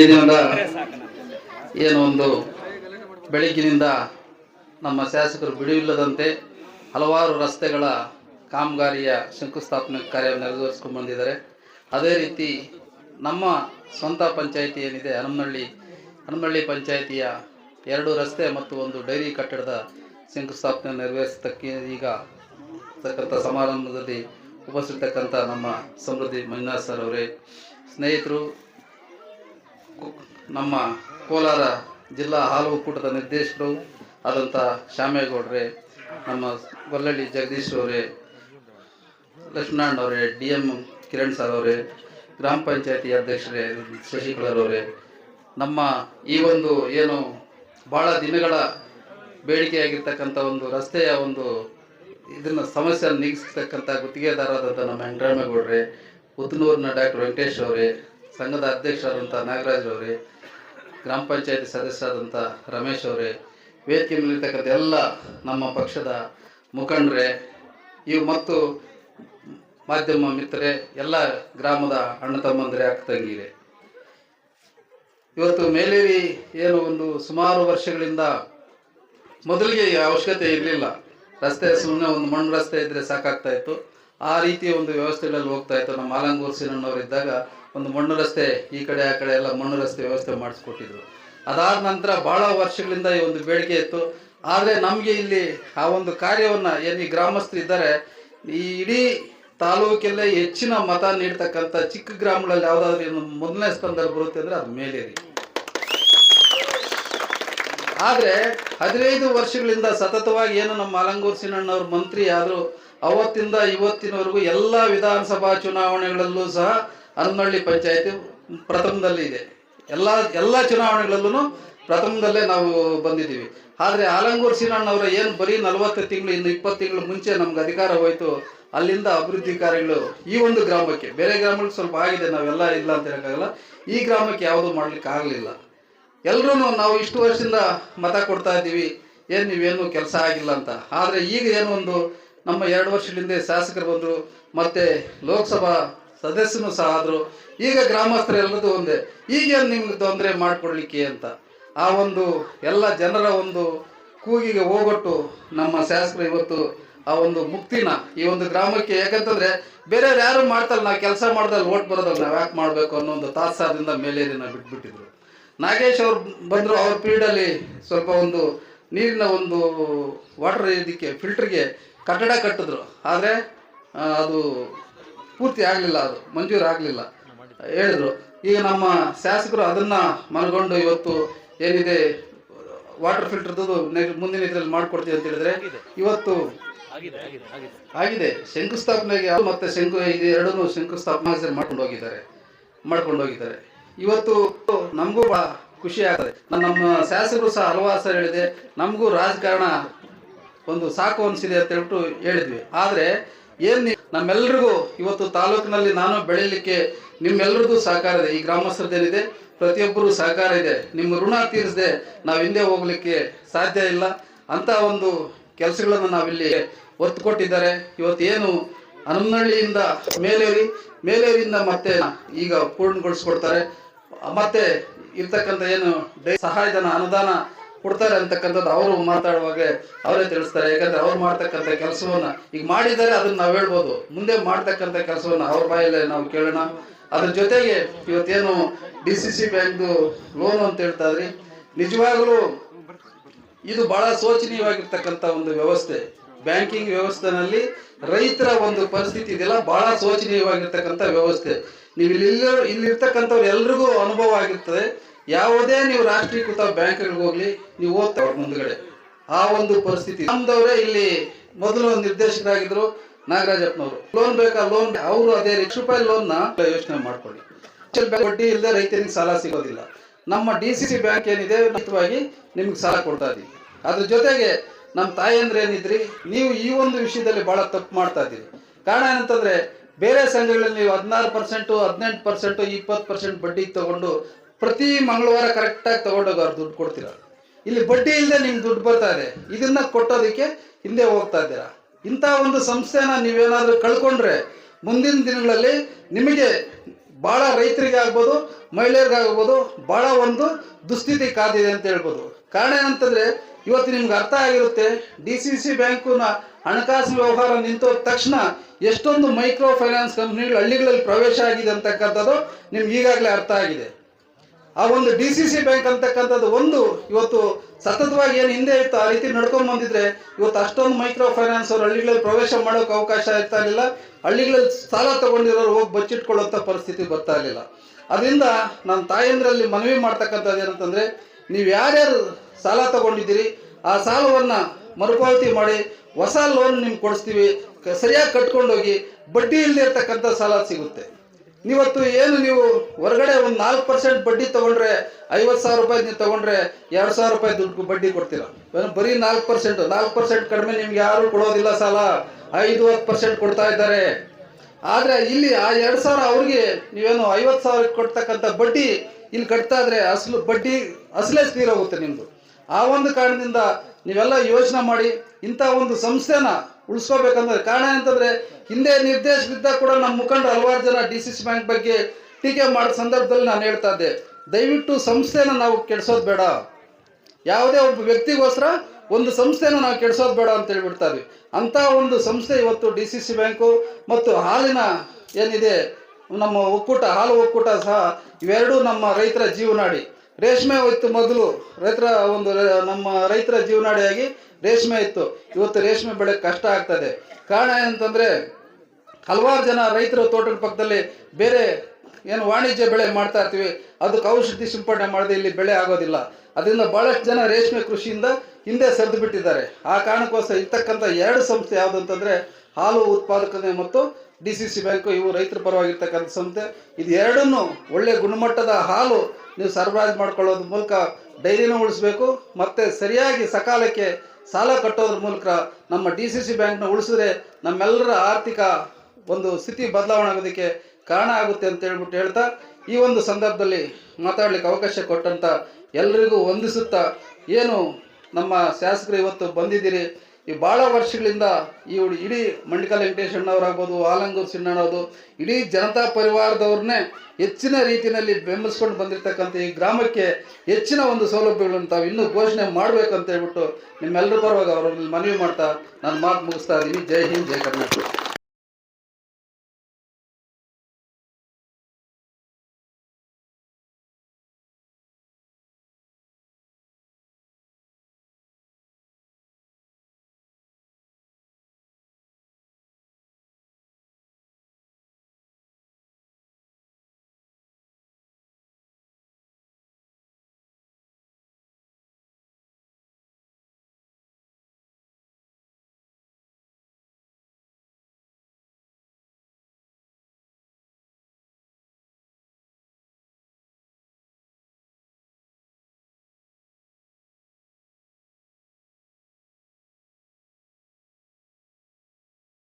ಏನೊಂದು ಏನು ಒಂದು ಬೆಳಗ್ಗಿನಿಂದ ನಮ್ಮ ಶಾಸಕರು ಬಿಡುವಿಲ್ಲದಂತೆ ಹಲವಾರು ರಸ್ತೆಗಳ ಕಾಮಗಾರಿಯ ಶಂಕುಸ್ಥಾಪನೆ ಕಾರ್ಯ ನೆರವೇರಿಸ್ಕೊಂಡು ಬಂದಿದ್ದಾರೆ. ಅದೇ ರೀತಿ ನಮ್ಮ ಸ್ವಂತ ಪಂಚಾಯಿತಿ ಏನಿದೆ, ಹನುಮನಹಳ್ಳಿ ಹನುಮನಹಳ್ಳಿ ಪಂಚಾಯಿತಿಯ ಎರಡು ರಸ್ತೆ ಮತ್ತು ಒಂದು ಡೈರಿ ಕಟ್ಟಡದ ಶಂಕುಸ್ಥಾಪನೆ ನೆರವೇರಿಸತಕ್ಕೆ ಈಗ ತಕ್ಕಂಥ ಸಮಾರಂಭದಲ್ಲಿ ಉಪಸ್ಥಿತಕ್ಕಂಥ ನಮ್ಮ ಸಮೃದ್ಧಿ ಮಂಜುನಾಥ್ ಸರ್ ಅವರೇ, ಸ್ನೇಹಿತರು ನಮ್ಮ ಕೋಲಾರ ಜಿಲ್ಲಾ ಹಾಲು ಒಕ್ಕೂಟದ ನಿರ್ದೇಶಕರು ಆದಂಥ ಶ್ಯಾಮೇಗೌಡ್ರೆ, ನಮ್ಮ ಗೊಲ್ಲಳ್ಳಿ ಜಗದೀಶ್ ಅವರೇ ಲಕ್ಷ್ಮಣ್ ಅವರೇ, ಡಿ ಎಂ ಕಿರಣ್ ಸರ್ ಅವರೇ, ಗ್ರಾಮ ಪಂಚಾಯತಿ ಅಧ್ಯಕ್ಷರೇ ಶಶಿಕಲರ್ ಅವರೇ, ನಮ್ಮ ಈ ಒಂದು ಏನು ಭಾಳ ದಿನಗಳ ಬೇಡಿಕೆಯಾಗಿರ್ತಕ್ಕಂಥ ಒಂದು ರಸ್ತೆಯ ಒಂದು ಇದನ್ನ ಸಮಸ್ಯೆ ನೀಗಿಸ್ತಕ್ಕಂಥ ಗುತ್ತಿಗೆದಾರರಾದಂಥ ನಮ್ಮ ವೆಂಕಟರಾಮೇಗೌಡ್ರೆ ಉತ್ತನೂರಿನ ಡಾಕ್ಟರ್ ವೆಂಕಟೇಶ್ ಅವರೇ ಸಂಘದ ಅಧ್ಯಕ್ಷರಾದಂಥ ನಾಗರಾಜ್ ಅವರೇ, ಗ್ರಾಮ ಪಂಚಾಯತಿ ಸದಸ್ಯರಾದಂಥ ರಮೇಶ್ ಅವರೇ, ವೇದಿಕೆ ಮೇಲಿರ್ತಕ್ಕಂಥ ಎಲ್ಲ ನಮ್ಮ ಪಕ್ಷದ ಮುಖಂಡರೇ, ಇವು ಮತ್ತು ಮಾಧ್ಯಮ ಮಿತ್ರರೇ, ಎಲ್ಲ ಗ್ರಾಮದ ಅಣ್ಣ ತಮ್ಮಂದರೆ, ಅಕ್ಕ ತಂಗಿರೆ. ಇವತ್ತು ಮೇಲೇರಿ ಏನು ಒಂದು ಸುಮಾರು ವರ್ಷಗಳಿಂದ ಮೊದಲಿಗೆ ಅವಶ್ಯಕತೆ ಇರಲಿಲ್ಲ. ರಸ್ತೆ ಸುಮ್ಮನೆ ಒಂದು ಮಣ್ಣು ರಸ್ತೆ ಇದ್ದರೆ ಸಾಕಾಗ್ತಾ ಇತ್ತು. ಆ ರೀತಿಯ ಒಂದು ವ್ಯವಸ್ಥೆಗಳಲ್ಲಿ ಹೋಗ್ತಾ ಇತ್ತು. ನಮ್ಮ ಆಲಂಗೂರು ಸಿನಣ್ಣವ್ರು ಇದ್ದಾಗ ಒಂದು ಮಣ್ಣು ರಸ್ತೆ, ಈ ಕಡೆ, ಆ ಕಡೆ ಎಲ್ಲ ಮಣ್ಣು ರಸ್ತೆ ವ್ಯವಸ್ಥೆ ಮಾಡಿಸ್ಕೊಟ್ಟಿದ್ರು. ಅದಾದ ನಂತರ ಭಾಳ ವರ್ಷಗಳಿಂದ ಈ ಒಂದು ಬೇಡಿಕೆ ಇತ್ತು. ಆದರೆ ನಮಗೆ ಇಲ್ಲಿ ಆ ಒಂದು ಕಾರ್ಯವನ್ನು ಏನು ಈ ಗ್ರಾಮಸ್ಥರು ಇದ್ದಾರೆ, ಈ ಇಡೀ ತಾಲೂಕಲ್ಲೇ ಹೆಚ್ಚಿನ ಮತ ನೀಡ್ತಕ್ಕಂಥ ಚಿಕ್ಕ ಗ್ರಾಮಗಳಲ್ಲಿ ಯಾವುದಾದ್ರೂ ಮೊದಲನೇ ಸ್ಥಾನದಲ್ಲಿ ಬರುತ್ತೆ ಅಂದರೆ ಅದು ಮೇಲೇರಿ. ಆದರೆ ಹದಿನೈದು ವರ್ಷಗಳಿಂದ ಸತತವಾಗಿ ಏನು ನಮ್ಮ ಅಲಂಗೂರು ಸಿನಣ್ಣವ್ರ ಮಂತ್ರಿ ಆದರೂ, ಅವತ್ತಿಂದ ಇವತ್ತಿನವರೆಗೂ ಎಲ್ಲ ವಿಧಾನಸಭಾ ಚುನಾವಣೆಗಳಲ್ಲೂ ಸಹ ಹನುಮನಹಳ್ಳಿ ಪಂಚಾಯತಿ ಪ್ರಥಮದಲ್ಲಿ ಇದೆ. ಎಲ್ಲ ಎಲ್ಲ ಚುನಾವಣೆಗಳಲ್ಲೂ ಪ್ರಥಮದಲ್ಲೇ ನಾವು ಬಂದಿದ್ದೀವಿ. ಆದರೆ ಆಲಂಗೂರು ಸೀನಣ್ಣವರ ಏನು ಬರೀ ನಲವತ್ತು ತಿಂಗಳು, ಇನ್ನು ಇಪ್ಪತ್ತು ತಿಂಗಳು ಮುಂಚೆ ನಮ್ಗೆ ಅಧಿಕಾರ ಹೋಯಿತು. ಅಲ್ಲಿಂದ ಅಭಿವೃದ್ಧಿ ಕಾರ್ಯಗಳು ಈ ಒಂದು ಗ್ರಾಮಕ್ಕೆ, ಬೇರೆ ಗ್ರಾಮಗಳು ಸ್ವಲ್ಪ ಆಗಿದೆ, ನಾವೆಲ್ಲ ಇಲ್ಲ ಅಂತ ಹೇಳೋಕ್ಕಾಗಲ್ಲ. ಈ ಗ್ರಾಮಕ್ಕೆ ಯಾವುದೂ ಮಾಡ್ಲಿಕ್ಕೆ ಆಗಲಿಲ್ಲ. ಎಲ್ಲರೂ ನಾವು ಇಷ್ಟು ವರ್ಷದಿಂದ ಮತ ಕೊಡ್ತಾ ಇದ್ದೀವಿ. ಏನು ನೀವೇನು ಕೆಲಸ ಆಗಿಲ್ಲ ಅಂತ. ಆದರೆ ಈಗ ಏನೋ ಒಂದು ನಮ್ಮ ಎರಡು ವರ್ಷದಿಂದ ಶಾಸಕರು ಬಂದರು, ಮತ್ತು ಲೋಕಸಭಾ ಸದಸ್ಯನು ಸಹ ಆದರು, ಈಗ ಗ್ರಾಮಸ್ಥರೆಲ್ಲದು ಒಂದೇ. ಈಗ ನಿಮ್ಗೆ ತೊಂದರೆ ಮಾಡಿಕೊಡ್ಲಿಕ್ಕೆ ಅಂತ? ಆ ಒಂದು ಎಲ್ಲ ಜನರ ಒಂದು ಕೂಗಿಗೆ ಹೋಗೊಟ್ಟು ನಮ್ಮ ಶಾಸಕರು ಇವತ್ತು ಆ ಒಂದು ಮುಕ್ತಿನ ಈ ಒಂದು ಗ್ರಾಮಕ್ಕೆ ಯಾಕಂತಂದ್ರೆ ಬೇರೆ ಯಾರು ಮಾಡ್ತಾರೆ ನಾವು ಕೆಲಸ ಮಾಡ್ದಲ್ಲಿ ಓಟ್ ಬರೋದಲ್ಲ, ನಾವು ಯಾಕೆ ಮಾಡಬೇಕು ಅನ್ನೋ ಒಂದು ತಾತ್ಸಾರದಿಂದ ಮೇಲೇರಿನ ಬಿಟ್ಬಿಟ್ಟಿದ್ರು. ನಾಗೇಶ್ ಅವ್ರು ಬಂದರು, ಅವ್ರ ಪೀರಿಯಡಲ್ಲಿ ಸ್ವಲ್ಪ ಒಂದು ನೀರಿನ ಒಂದು ವಾಟರ್ ಇದಕ್ಕೆ ಫಿಲ್ಟ್ರಿಗೆ ಕಟ್ಟಡ ಕಟ್ಟಿದ್ರು. ಆದರೆ ಅದು ಪೂರ್ತಿ ಆಗಲಿಲ್ಲ ಅದು ಮಂಜೂರು ಆಗಲಿಲ್ಲ. ಹೇಳಿದ್ರು ಈಗ ನಮ್ಮ ಶಾಸಕರು ಅದನ್ನು ಮನಗೊಂಡು ಇವತ್ತು ಏನಿದೆ ವಾಟರ್ ಫಿಲ್ಟರ್ದು ಮುಂದಿನ ಇದರಲ್ಲಿ ಮಾಡಿಕೊಡ್ತೀವಿ ಅಂತ ಹೇಳಿದ್ರೆ ಇವತ್ತು ಆಗಿದೆ ಶಂಕುಸ್ಥಾಪನೆಗೆ ಮತ್ತೆ ಶಂಕು ಇದು ಎರಡೂ ಶಂಕುಸ್ಥಾಪನೆ ಮಾಡ್ಕೊಂಡು ಹೋಗಿದ್ದಾರೆ ಮಾಡ್ಕೊಂಡು ಹೋಗಿದ್ದಾರೆ. ಇವತ್ತು ನಮಗೂ ಬಹಳ ಖುಷಿ ಆಗ್ತದೆ. ನಮ್ಮ ಶಾಸಕರು ಸಹ ಹಲವಾರು ಸಹ ಹೇಳಿದೆ ನಮಗೂ ರಾಜಕಾರಣ ಒಂದು ಸಾಕು ಅನಿಸಿದೆ ಅಂತ ಹೇಳ್ಬಿಟ್ಟು ಹೇಳಿದ್ವಿ. ಆದರೆ ಏನು ನಮ್ಮೆಲ್ರಿಗೂ ಇವತ್ತು ತಾಲೂಕಿನಲ್ಲಿ ನಾನು ಬೆಳೀಲಿಕ್ಕೆ ನಿಮ್ಮೆಲ್ಲರಿಗೂ ಸಹಕಾರ ಇದೆ. ಈ ಗ್ರಾಮಸ್ಥರದ್ದೇನಿದೆ? ಪ್ರತಿಯೊಬ್ಬರು ಸಹಕಾರ ಇದೆ. ನಿಮ್ಮ ಋಣ ತೀರಿಸದೆ ನಾವು ಹಿಂದೆ ಹೋಗ್ಲಿಕ್ಕೆ ಸಾಧ್ಯ ಇಲ್ಲ. ಅಂತ ಒಂದು ಕೆಲಸಗಳನ್ನು ನಾವಿಲ್ಲಿ ಒತ್ತು ಕೊಟ್ಟಿದ್ದಾರೆ ಇವತ್ತು ಏನು ಹನುಮನಹಳ್ಳಿಯಿಂದ ಮೇಲೇರಿ, ಮೇಲೇರಿಯಿಂದ ಮತ್ತೆ ಈಗ ಪೂರ್ಣಗೊಳಿಸ್ಕೊಡ್ತಾರೆ. ಮತ್ತೆ ಇರ್ತಕ್ಕಂಥ ಏನು ಸಹಾಯಧನ, ಅನುದಾನ ಕೊಡ್ತಾರೆ ಅಂತಕ್ಕಂಥದ್ದು ಅವರು ಮಾತಾಡುವಾಗ ಅವರೇ ತಿಳಿಸ್ತಾರೆ. ಯಾಕಂದ್ರೆ ಅವ್ರು ಮಾಡ್ತಕ್ಕಂಥ ಕೆಲಸವನ್ನ ಈಗ ಮಾಡಿದ್ದಾರೆ ಅದನ್ನ ನಾವು ಹೇಳ್ಬೋದು. ಮುಂದೆ ಮಾಡ್ತಕ್ಕಂಥ ಕೆಲಸವನ್ನ ಅವ್ರ ಬಾಯಲ್ಲೇ ನಾವು ಕೇಳೋಣ. ಅದ್ರ ಜೊತೆಗೆ ಇವತ್ತೇನು ಡಿ ಸಿ ಸಿ ಬ್ಯಾಂಕ್ದು ಲೋನ್ ಅಂತ ಹೇಳ್ತಾ ಇದ್ರಿ. ನಿಜವಾಗಲೂ ಇದು ಬಹಳ ಶೋಚನೀಯವಾಗಿರ್ತಕ್ಕಂಥ ಒಂದು ವ್ಯವಸ್ಥೆ. ಬ್ಯಾಂಕಿಂಗ್ ವ್ಯವಸ್ಥೆನಲ್ಲಿ ರೈತರ ಒಂದು ಪರಿಸ್ಥಿತಿ ಇದೆಯಲ್ಲ, ಬಹಳ ಶೋಚನೀಯವಾಗಿರ್ತಕ್ಕಂಥ ವ್ಯವಸ್ಥೆ. ನೀವು ಇಲ್ಲಿ ಇಲ್ಲಿರ್ತಕ್ಕಂಥವ್ರು ಎಲ್ರಿಗೂ ಅನುಭವ ಆಗಿರ್ತದೆ. ಯಾವುದೇ ನೀವು ರಾಷ್ಟ್ರೀಕೃತ ಬ್ಯಾಂಕ್ಗಳಿಗೆ ಹೋಗ್ಲಿ, ನೀವು ಓದ್ತಾ ಅವ್ರ ಮುಂದ್ಗಡೆ. ಆ ಒಂದು ಪರಿಸ್ಥಿತಿ. ನಮ್ದವರೇ ಇಲ್ಲಿ ಮೊದಲು ನಿರ್ದೇಶಕರಾಗಿದ್ರು ನಾಗರಾಜಪ್ಪನವರು. ಲೋನ್ ಬೇಕಾ, ಲೋನ್ ಅವರು ಅದೇ ಲಕ್ಷ ರೂಪಾಯಿ ಲೋನ್ನ ಯೋಚನೆ ಮಾಡ್ಕೊಳ್ಳಿ. ಬಡ್ಡಿ ಇಲ್ಲದೆ ರೈತರಿಗೆ ಸಾಲ ಸಿಗೋದಿಲ್ಲ. ನಮ್ಮ ಡಿ ಸಿ ಸಿ ಬ್ಯಾಂಕ್ ಏನಿದೆ ಉಚಿತವಾಗಿ ನಿಮ್ಗೆ ಸಾಲ ಕೊಡ್ತಾ ಇದೀವಿ. ಅದ್ರ ಜೊತೆಗೆ ನಮ್ಮ ತಾಯಂದ್ರೆ ಏನಿದ್ರಿ? ನೀವು ಈ ಒಂದು ವಿಷಯದಲ್ಲಿ ಬಹಳ ತಪ್ಪು ಮಾಡ್ತಾ ಇದ್ದೀರಿ ಕಾರಣ ಏನಂತಂದ್ರೆ, ಬೇರೆ ಸಂಘಗಳಲ್ಲಿ ನೀವು ಹದಿನಾರು ಪರ್ಸೆಂಟು, ಹದಿನೆಂಟು ಪರ್ಸೆಂಟು, ಇಪ್ಪತ್ತು ಪರ್ಸೆಂಟ್ ಬಡ್ಡಿ ತಗೊಂಡು ಪ್ರತಿ ಮಂಗಳವಾರ ಕರೆಕ್ಟಾಗಿ ತಗೊಂಡೋಗಿ ಅವ್ರು ದುಡ್ಡು ಕೊಡ್ತೀರ? ಇಲ್ಲಿ ಬಡ್ಡಿ ಇಲ್ಲದೆ ನಿಮ್ಗೆ ದುಡ್ಡು ಬರ್ತಾ ಇದೆ. ಇದನ್ನ ಕೊಟ್ಟೋದಕ್ಕೆ ಹಿಂದೆ ಹೋಗ್ತಾ ಇದ್ದೀರಾ? ಇಂಥ ಒಂದು ಸಂಸ್ಥೆನ ನೀವೇನಾದರೂ ಕಳ್ಕೊಂಡ್ರೆ ಮುಂದಿನ ದಿನಗಳಲ್ಲಿ ನಿಮಗೆ ಭಾಳ ರೈತರಿಗೆ ಆಗ್ಬೋದು ಮಹಿಳೆಯರಿಗಾಗ್ಬೋದು ಭಾಳ ಒಂದು ದುಸ್ಥಿತಿ ಕಾದಿದೆ ಅಂತ ಹೇಳ್ಬೋದು. ಕಾರಣ ಏನಂತಂದ್ರೆ, ಇವತ್ತು ನಿಮ್ಗೆ ಅರ್ಥ ಆಗಿರುತ್ತೆ, ಡಿ ಸಿ ಸಿ ಬ್ಯಾಂಕುನ ಹಣಕಾಸು ವ್ಯವಹಾರ ನಿಂತೋದ ತಕ್ಷಣ ಎಷ್ಟೊಂದು ಮೈಕ್ರೋ ಫೈನಾನ್ಸ್ ಕಂಪ್ನಿಗಳು ಹಳ್ಳಿಗಳಲ್ಲಿ ಪ್ರವೇಶ ಆಗಿದೆ ಅಂತಕ್ಕಂಥದ್ದು ನಿಮ್ಗೆ ಈಗಾಗಲೇ ಅರ್ಥ ಆಗಿದೆ. ಆ ಒಂದು ಡಿ ಸಿ ಸಿ ಬ್ಯಾಂಕ್ ಅಂತಕ್ಕಂಥದ್ದು ಒಂದು ಇವತ್ತು ಸತತವಾಗಿ ಏನು ಹಿಂದೆ ಇತ್ತು, ಆ ರೀತಿ ನಡ್ಕೊಂಡು ಬಂದಿದ್ರೆ ಇವತ್ತು ಅಷ್ಟೊಂದು ಮೈಕ್ರೋ ಫೈನಾನ್ಸ್ ಅವ್ರು ಹಳ್ಳಿಗಳಲ್ಲಿ ಪ್ರವೇಶ ಮಾಡೋಕೆ ಅವಕಾಶ ಇರ್ತಾ ಇರಲಿಲ್ಲ. ಹಳ್ಳಿಗಳಲ್ಲಿ ಸಾಲ ತಗೊಂಡಿರೋರು ಹೋಗಿ ಬಚ್ಚಿಟ್ಕೊಳ್ಳೋಂಥ ಪರಿಸ್ಥಿತಿ ಬರ್ತಾ ಇರಲಿಲ್ಲ. ಅದರಿಂದ ನನ್ನ ತಾಯಂದ್ರಲ್ಲಿ ಮನವಿ ಮಾಡ್ತಕ್ಕಂಥದ್ದು ಏನಂತಂದ್ರೆ, ನೀವು ಯಾರ್ಯಾರು ಸಾಲ ತಗೊಂಡಿದ್ದೀರಿ, ಆ ಸಾಲವನ್ನ ಮರುಪಾವತಿ ಮಾಡಿ, ಹೊಸ ಲೋನ್ ನಿಮ್ಗೆ ಕೊಡಿಸ್ತೀವಿ ಸರಿಯಾಗಿ ಕಟ್ಕೊಂಡೋಗಿ, ಬಡ್ಡಿ ಇಲ್ಲದೆ ಇರ್ತಕ್ಕಂಥ ಸಾಲ ಸಿಗುತ್ತೆ. ನೀವತ್ತು ಏನು ನೀವು ಹೊರಗಡೆ ಒಂದು ನಾಲ್ಕು ಪರ್ಸೆಂಟ್ ಬಡ್ಡಿ ತಗೊಂಡ್ರೆ ಐವತ್ತು ಸಾವಿರ ರೂಪಾಯಿ ನೀವು ತಗೊಂಡ್ರೆ ಎರಡು ಸಾವಿರ ರೂಪಾಯಿ ದುಡ್ಡು ಬಡ್ಡಿ ಕೊಡ್ತೀರ. ಬರೀ ನಾಲ್ಕು ಪರ್ಸೆಂಟ್ ನಾಲ್ಕು ಪರ್ಸೆಂಟ್ ಕಡಿಮೆ ನಿಮ್ಗೆ ಯಾರು ಕೊಡೋದಿಲ್ಲ ಸಾಲ. ಐದು, ಹತ್ತು ಪರ್ಸೆಂಟ್ ಕೊಡ್ತಾ ಇದ್ದಾರೆ. ಆದರೆ ಇಲ್ಲಿ ಆ ಎರಡು ಸಾವಿರ ಅವ್ರಿಗೆ ನೀವೇನು ಐವತ್ತು ಸಾವಿರ ಕೊಡ್ತಕ್ಕಂಥ ಬಡ್ಡಿ ಇಲ್ಲಿ ಕಟ್ತಾ ಇದ್ರೆ ಅಸಲು ಬಡ್ಡಿ ಅಸಲೇ ತೀರೋಗುತ್ತೆ ನಿಮ್ಮದು ಆ ಒಂದು ಕಾರಣದಿಂದ ನೀವೆಲ್ಲ ಯೋಚನೆ ಮಾಡಿ ಇಂಥ ಒಂದು ಸಂಸ್ಥೆನ ಉಳಿಸ್ಕೋಬೇಕಂದ್ರೆ ಕಾರಣ ಅಂತಂದ್ರೆ ಹಿಂದೆ ನಿರ್ದೇಶಕರಿದ್ದಾಗ ಕೂಡ ನಮ್ಮ ಮುಖಂಡ ಹಲವಾರು ಜನ ಡಿ ಸಿ ಸಿ ಬ್ಯಾಂಕ್ ಬಗ್ಗೆ ಟೀಕೆ ಮಾಡೋ ಸಂದರ್ಭದಲ್ಲಿ ನಾನು ಹೇಳ್ತಾ ಇದ್ದೆ. ದಯವಿಟ್ಟು ಸಂಸ್ಥೆನ ನಾವು ಕೆಡಿಸೋದು ಬೇಡ. ಯಾವುದೇ ಒಬ್ಬ ವ್ಯಕ್ತಿಗೋಸ್ಕರ ಒಂದು ಸಂಸ್ಥೆನ ನಾವು ಕೆಡಿಸೋದು ಬೇಡ ಅಂತ ಹೇಳ್ಬಿಡ್ತಾ ಇದ್ವಿ ಅಂತ ಒಂದು ಸಂಸ್ಥೆ ಇವತ್ತು ಡಿ ಸಿ ಸಿ ಬ್ಯಾಂಕು ಮತ್ತು ಹಾಲಿನ ಏನಿದೆ, ನಮ್ಮ ಒಕ್ಕೂಟ, ಹಾಲು ಒಕ್ಕೂಟ ಸಹ ಇವೆರಡೂ ನಮ್ಮ ರೈತರ ಜೀವನಾಡಿ. ರೇಷ್ಮೆ ಇತ್ತು ಮೊದಲು. ರೈತರ ಒಂದು ನಮ್ಮ ರೈತರ ಜೀವನಾಡಿಯಾಗಿ ರೇಷ್ಮೆ ಇತ್ತು. ಇವತ್ತು ರೇಷ್ಮೆ ಬೆಳೆ ಕಷ್ಟ ಆಗ್ತದೆ. ಕಾರಣ ಏನಂತಂದ್ರೆ, ಹಲವಾರು ಜನ ರೈತರ ತೋಟದ ಪಕ್ಕದಲ್ಲಿ ಬೇರೆ ಏನು ವಾಣಿಜ್ಯ ಬೆಳೆ ಮಾಡ್ತಾ ಇರ್ತೀವಿ. ಅದಕ್ಕೆ ಔಷಧಿ ಸಿಂಪಡಣೆ ಮಾಡದೆ ಇಲ್ಲಿ ಬೆಳೆ ಆಗೋದಿಲ್ಲ. ಅದರಿಂದ ಬಹಳಷ್ಟು ಜನ ರೇಷ್ಮೆ ಕೃಷಿಯಿಂದ ಹಿಂದೆ ಸರಿದು ಬಿಟ್ಟಿದ್ದಾರೆ. ಆ ಕಾರಣಕ್ಕೋಸ್ಕರ ಇರ್ತಕ್ಕಂಥ ಎರಡು ಸಂಸ್ಥೆ ಯಾವುದು ಅಂತಂದ್ರೆ, ಹಾಲು ಉತ್ಪಾದಕನೆ ಮತ್ತು ಡಿ ಸಿ ಸಿ ಬ್ಯಾಂಕು ಇವು ರೈತರ ಪರವಾಗಿರ್ತಕ್ಕಂಥ ಸಂಸ್ಥೆ. ಇದು ಎರಡನ್ನು ಒಳ್ಳೆ ಗುಣಮಟ್ಟದ ಹಾಲು ನೀವು ಸರಬರಾಜು ಮಾಡ್ಕೊಳ್ಳೋದ್ರ ಮೂಲಕ ಡೈರಿನೂ ಉಳಿಸ್ಬೇಕು. ಮತ್ತು ಸರಿಯಾಗಿ ಸಕಾಲಕ್ಕೆ ಸಾಲ ಕಟ್ಟೋದ್ರ ಮೂಲಕ ನಮ್ಮ ಡಿ ಸಿ ಸಿ ಬ್ಯಾಂಕ್ನ ಉಳಿಸಿದ್ರೆ ನಮ್ಮೆಲ್ಲರ ಆರ್ಥಿಕ ಒಂದು ಸ್ಥಿತಿ ಬದಲಾವಣೆ ಆಗೋದಕ್ಕೆ ಕಾರಣ ಆಗುತ್ತೆ ಅಂತ ಹೇಳ್ಬಿಟ್ಟು ಹೇಳ್ತಾ, ಈ ಒಂದು ಸಂದರ್ಭದಲ್ಲಿ ಮಾತಾಡಲಿಕ್ಕೆ ಅವಕಾಶ ಕೊಟ್ಟಂತ ಎಲ್ರಿಗೂ ವಂದಿಸುತ್ತಾ, ಏನು ನಮ್ಮ ಶಾಸಕರು ಇವತ್ತು ಬಂದಿದ್ದೀರಿ ಈ ಭಾಳ ವರ್ಷಗಳಿಂದ ಈ ಇಡೀ ಮಂಡಿಕಲ್ ವೆಂಕಟೇಶ್ ಅಣ್ಣವರಾಗ್ಬೋದು, ಆಲಂಗೂರು ಸಿಣ್ಣನವರು ಇಡೀ ಜನತಾ ಪರಿವಾರದವ್ರನ್ನೇ ಹೆಚ್ಚಿನ ರೀತಿಯಲ್ಲಿ ಬೆಂಬಲಿಸ್ಕೊಂಡು ಬಂದಿರತಕ್ಕಂಥ ಈ ಗ್ರಾಮಕ್ಕೆ ಹೆಚ್ಚಿನ ಒಂದು ಸೌಲಭ್ಯಗಳನ್ನು ತಾವು ಇನ್ನೂ ಘೋಷಣೆ ಅಂತ ಹೇಳ್ಬಿಟ್ಟು ನಿಮ್ಮೆಲ್ಲರ ಪರವಾಗಿ ಅವರಲ್ಲಿ ಮನವಿ ಮಾಡ್ತಾ ನಾನು ಮಾತು ಮುಗಿಸ್ತಾ ಇದ್ದೀನಿ. ಜೈ ಹಿಂದ್, ಜೈ ಕರ್ನಾಟಕ.